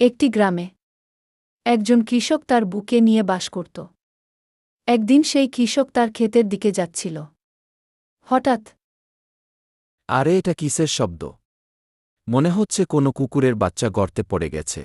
একটি গ্রামে একজন কৃষক তার বুকে নিয়ে বাস করত। একদিন সেই কৃষক তার ক্ষেতের দিকে যাচ্ছিল। হঠাৎ আরে, এটা কিসের শব্দ? মনে হচ্ছে কোনো কুকুরের বাচ্চা গর্তে পড়ে গেছে।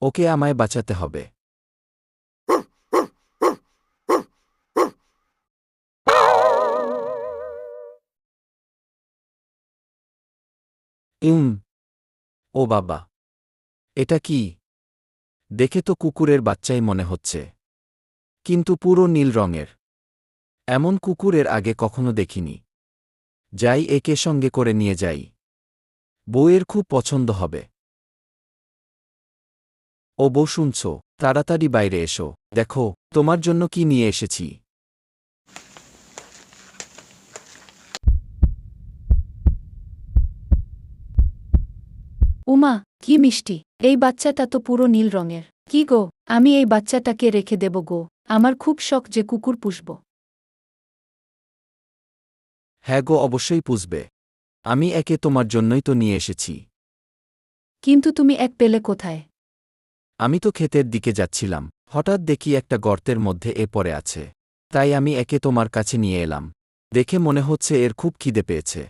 ওকে আমায় বাঁচাতে হবে। ইম ও বাবা, এটা কি? দেখে তো কুকুরের বাচ্চাই মনে হচ্ছে। কিন্তু পুরো নীল রঙের। এমন কুকুরের আগে কখনো দেখিনি। যাই একে সঙ্গে করে নিয়ে যাই। বউয়ের খুব পছন্দ হবে। ও বউ, শুনছ? তাড়াতাড়ি বাইরে এসো। দেখো, তোমার জন্য কি নিয়ে এসেছি? উমা কি মিষ্টি এই বাচ্চাটা তো পুরো নীল রঙের। কি গো আমি এই বাচ্চাটাকে রেখে দেব গো আমার খুব শখ যে কুকুর পুষব। হ্যাঁ গো অবশ্যই পুষবে। আমি একে তোমার জন্যই তো নিয়ে এসেছি। কিন্তু তুমি এক পেলে কোথায়? আমি তো ক্ষেতের দিকে যাচ্ছিলাম হঠাৎ দেখি একটা গর্তের মধ্যে এ পড়ে আছে। তাই আমি একে তোমার কাছে নিয়ে এলাম। দেখে মনে হচ্ছে এর খুব খিদে পেয়েছে।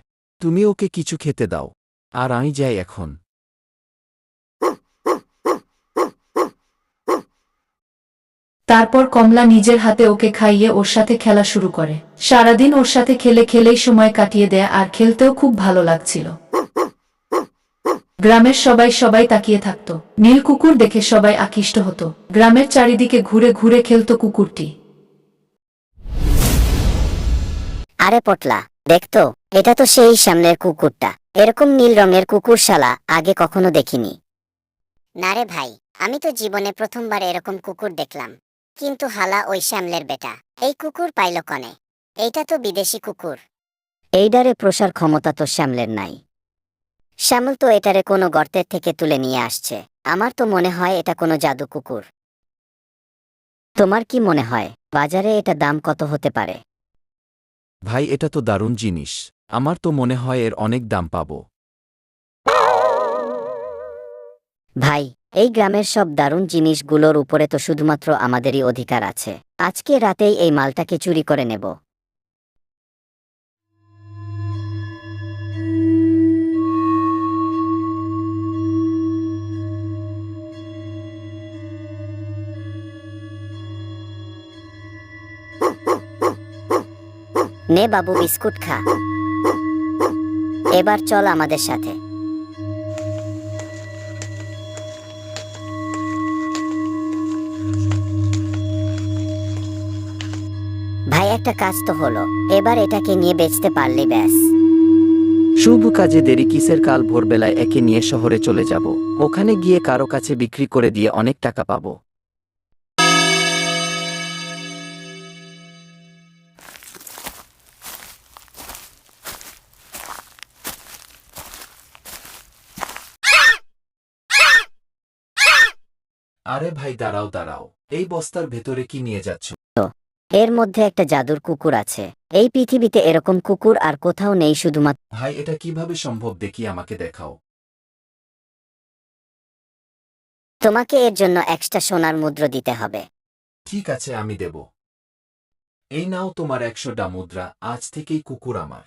তুমি ওকে কিছু খেতে দাও। আর আমি যাই এখন। তারপর কমলা নিজের হাতে ওকে খাইয়ে ওর সাথে খেলা শুরু করে। সারাদিন ওর সাথে খেলে খেলেই সময় কাটিয়ে দেয় আর খেলতেও খুব ভালো লাগছিল। গ্রামের সবাই সবাই তাকিয়ে থাকত। নীল কুকুর দেখে সবাই আকৃষ্ট হতো। গ্রামের চারিদিকে ঘুরে ঘুরে খেলত কুকুরটি। আরে পটলা দেখতো এটা তো সেই সামনের কুকুরটা। এরকম নীল রঙের কুকুরশালা আগে কখনো দেখিনি। না রে ভাই, আমি তো জীবনে প্রথমবার এরকম কুকুর দেখলাম। কিন্তু হালা ওই শ্যামলের বেটা। এই কুকুর পাইল কনে? এইটা তো বিদেশি কুকুর। এইডারে প্রসার ক্ষমতা তো শ্যামলের নাই। শ্যামল তো এটারে কোনো গর্তের থেকে তুলে নিয়ে আসছে। আমার তো মনে হয় এটা কোনো জাদু কুকুর। তোমার কি মনে হয়, বাজারে এটা দাম কত হতে পারে? ভাই, এটা তো দারুণ জিনিস। আমার তো মনে হয় এর অনেক দাম পাব। ভাই, এই গ্রামের সব দারুণ জিনিসগুলোর উপরে তো শুধুমাত্র আমাদেরই অধিকার আছে। আজকে রাতেই এই মালটাকে চুরি করে নেব। নে বাবু, বিস্কুট খা। এবার চল আমাদের সাথে। ভাই, একটা কাজ তো হলো। এবার এটাকে নিয়ে বেচতে পারলি ব্যাস। শুভ কাজে দেরি, কিসের কাল ভোরবেলায় একে নিয়ে শহরে চলে যাব। ওখানে গিয়ে কারও কাছে বিক্রি করে দিয়ে অনেক টাকা পাবো। আরে ভাই, দাঁড়াও দাঁড়াও। এই বস্তার ভেতরে কি নিয়ে যাচ্ছ? এর মধ্যে একটা জাদুর কুকুর আছে। এই পৃথিবীতে এরকম কুকুর আর কোথাও নেই শুধুমাত্র ভাই এটা কীভাবে সম্ভব? দেখি আমাকে দেখাও। তোমাকে এর জন্য একটা সোনার মুদ্রা দিতে হবে। ঠিক আছে আমি দেব। এই নাও তোমার একশোটা মুদ্রা আজ থেকেই কুকুর আমার।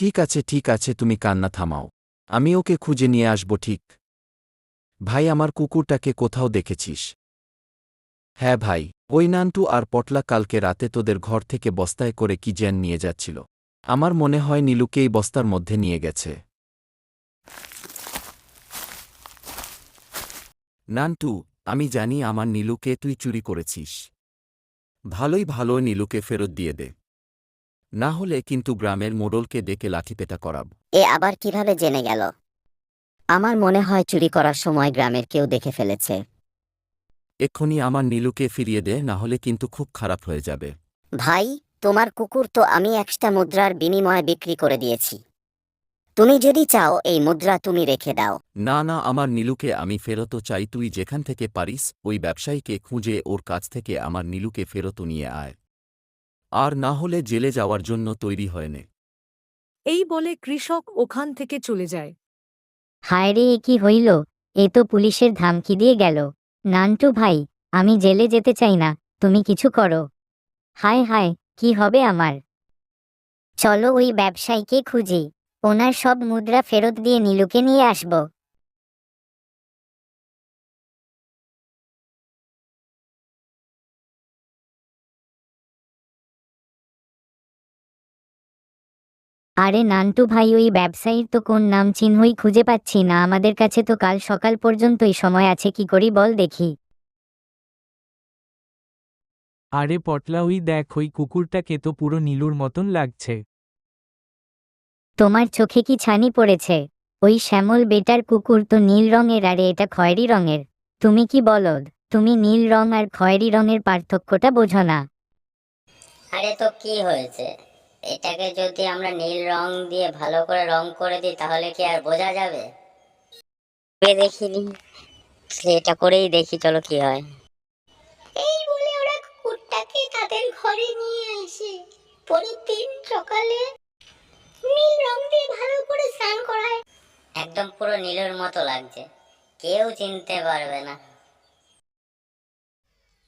ঠিক আছে ঠিক আছে, তুমি কান্না থামাও। আমি ওকে খুঁজে নিয়ে আসব, ঠিক। ভাই, আমার কুকুরটাকে কোথাও দেখেছিস? হ্যাঁ ভাই, ওই নান্টু আর পটলা কালকে রাতে তোদের ঘর থেকে বস্তায় করে কি যেন নিয়ে যাচ্ছিল। আমার মনে হয় নীলুকেই বস্তার মধ্যে নিয়ে গেছে। নান্টু, আমি জানি আমার নীলুকে তুই চুরি করেছিস। ভালোই ভালো নীলুকে ফেরত দিয়ে দে। না হলে কিন্তু গ্রামের মোড়লকে ডেকে লাঠিপেটা করাব। এ আবার কীভাবে জেনে গেল? আমার মনে হয় চুরি করার সময় গ্রামের কেউ দেখে ফেলেছে। এক্ষুনি আমার নীলুকে ফিরিয়ে দে না হলে কিন্তু খুব খারাপ হয়ে যাবে। ভাই তোমার কুকুর তো আমি একটা মুদ্রার বিনিময়ে বিক্রি করে দিয়েছি। তুমি যদি চাও এই মুদ্রা তুমি রেখে দাও। না না আমার নীলুকে আমি ফেরত চাই। তুই যেখান থেকে পারিস ওই ব্যবসায়ীকে খুঁজে ওর কাছ থেকে আমার নীলুকে ফেরত নিয়ে আয়। আর না হলে জেলে যাওয়ার জন্য তৈরি হয় নে। এই বলে কৃষক ওখান থেকে চলে যায়। হায় রে এ কি হইল? এ তো পুলিশের ধামকি দিয়ে গেল। নান্টু ভাই আমি জেলে যেতে চাই না তুমি কিছু করো। হায় হায় কি হবে আমার? চলো ওই ব্যবসায়ীকে খুঁজি। ওনার সব মুদ্রা ফেরত দিয়ে নীলুকে নিয়ে আসব। আরে নান্টু ভাই ওই ব্যবসায়ীর তো কোন নাম চিহ্নই খুঁজে পাচ্ছি না। আমাদের কাছে তো কাল সকাল পর্যন্তই সময় আছে কি করি বল দেখি। আরে পটলা ওই দেখ ওই কুকুরটাকে তো পুরো নীলুর মতন লাগছে। তোমার চোখে কি ছানি পড়েছে? ওই শ্যামল বেটার কুকুর তো নীল রঙের আরে এটা খয়েরি রঙের। তুমি কি বলদ তুমি নীল রং আর খয়েরি রঙের পার্থক্যটা বোঝো না। আরে তো কি হয়েছে? এটাকে যদি আমরা নীল রং দিয়ে ভালো করে রং করে দিই তাহলে কি আর বোঝা যাবে? দেখিনি। এটা করেই দেখি চলো কি হয়। এই বলে ওরা কুকুরটাকে তাদের ঘরে নিয়ে আসে। পরের দিন সকালে নীল রং দিয়ে ভালো করে স্নান করায়। একদম পুরো নীলের মতো লাগছে। কেউ চিনতে পারবে না।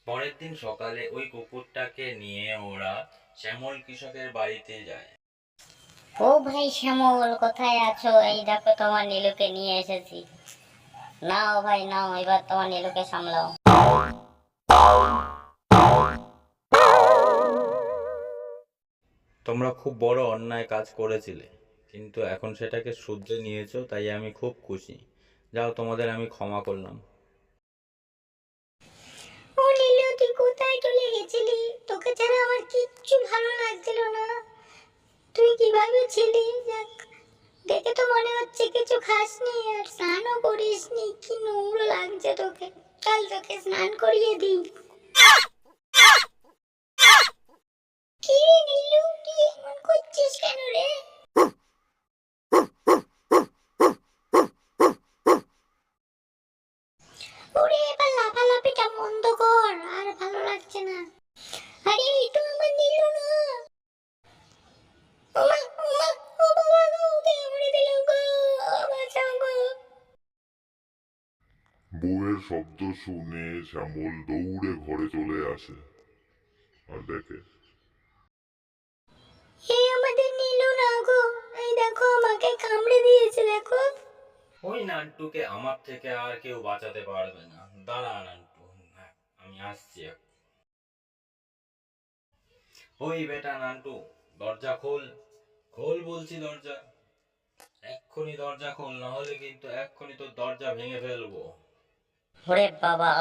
পরের দিন সকালে ওই কুকুরটাকে নিয়ে ওরা শ্যামল কৃষকের বাড়িতে যায়। ও ভাই শ্যামল কোথায় আছো? এই দেখো তোমার নীলুকে নিয়ে এসেছি। নাও ভাই নাও এবার তোমার নীলুকে সামলাও। তোমরা খুব বড় অন্যায় কাজ করেছিলে কিন্তু এখন সেটাকে শুধরে নিয়েছো তাই আমি খুব খুশি। যাও তোমাদের আমি ক্ষমা করলাম। ভালো লাগছিল না। তুই কীভাবে ছিলি? দেখে তো মনে হচ্ছে কিছু খাসনি আর স্নানও করিসনি। কি নোংরা লাগছে তোকে। চল তোকে স্নান করিয়ে দিই। বউয়ের শব্দ শুনে শ্যামল দৌড়ে ঘরে চলে আসে। আর দেখে। এই আমাদের নীলু না গো। এই দেখো আমাকে কামড়ে দিয়েছে দেখো। ওই নান্টুকে আমার থেকে আর কেউ বাঁচাতে পারবে না। দাঁড়া নান্টু। হ্যাঁ, আমি আসছি ওই বেটা নান্টু দরজা খোল। খোল বলছি দরজা। এক্ষুনি দরজা খোল না হলে কিন্তু এক্ষুনি তোর দরজা ভেঙে ফেলব। ওরে বাবা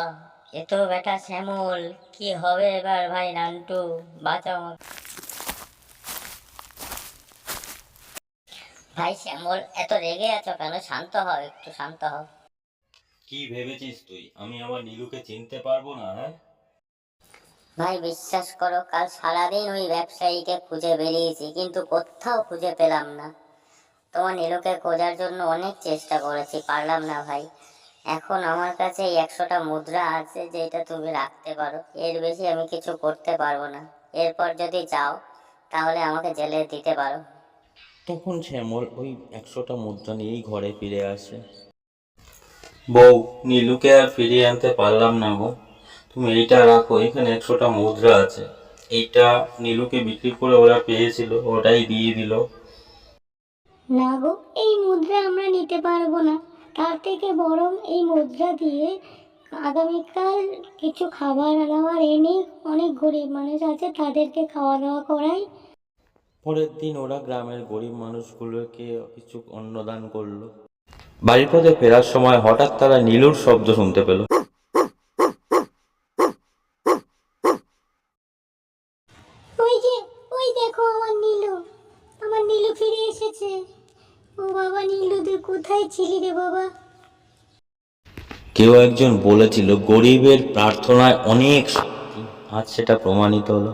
এ তো বেটা শ্যামল কি হবে এবার ভাই নান্টু? বাঁচাও ভাই শ্যামল এত রেগে আছো কেন? শান্ত হও একটু শান্ত হও। কি ভেবেছিস তুই? আমি আমার নীলুকে চিনতে পারব না হ্যাঁ? ভাই বিশ্বাস করো কাল সারাদিন ওই ব্যবসায়ীকে খুঁজে বেরিয়েছি কিন্তু কোথাও খুঁজে পেলাম না। তোমার নীলুকে খোঁজার জন্য অনেক চেষ্টা করেছি পারলাম না ভাই। এখন আমার কাছে এই একশোটা মুদ্রা আছে যেটা তুমি রাখতে পারো। এর বেশি আমি কিছু করতে পারব না। এরপর যদি চাও তাহলে আমাকে জেলে দিতে পারো। তখন শ্যামল ওই একশোটা মুদ্রা নিয়েই ঘরে ফিরে আসে। বউ নীলুকে আর ফিরিয়ে আনতে পারলাম না গো। তুমি এইটা রাখো এখানে একশোটা মুদ্রা আছে। এইটা নীলুকে বিক্রি করে ওরা পেয়েছিল ওটাই দিয়ে দিল। না গো এই মুদ্রা আমরা নিতে পারব না। তার থেকে বরং এই মুদ্রা দিয়ে আগামীকাল কিছু খাবার দাবার এনে অনেক গরিব মানুষ আছে, তাদেরকে খাওয়া দাওয়া করাই। পরের দিন ওরা গ্রামের গরিব মানুষগুলোকে কিছু অন্নদান করল। বাড়ির পথে ফেরার সময় হঠাৎ তারা নীলুর শব্দ শুনতে পেল ওই যে ওই দেখো আমার নীল নীলু তুই কোথায় ছিলি রে বাবা? কেউ একজন বলেছিল, গরিবের প্রার্থনায় অনেক শক্তি। আজ সেটা প্রমাণিত হলো।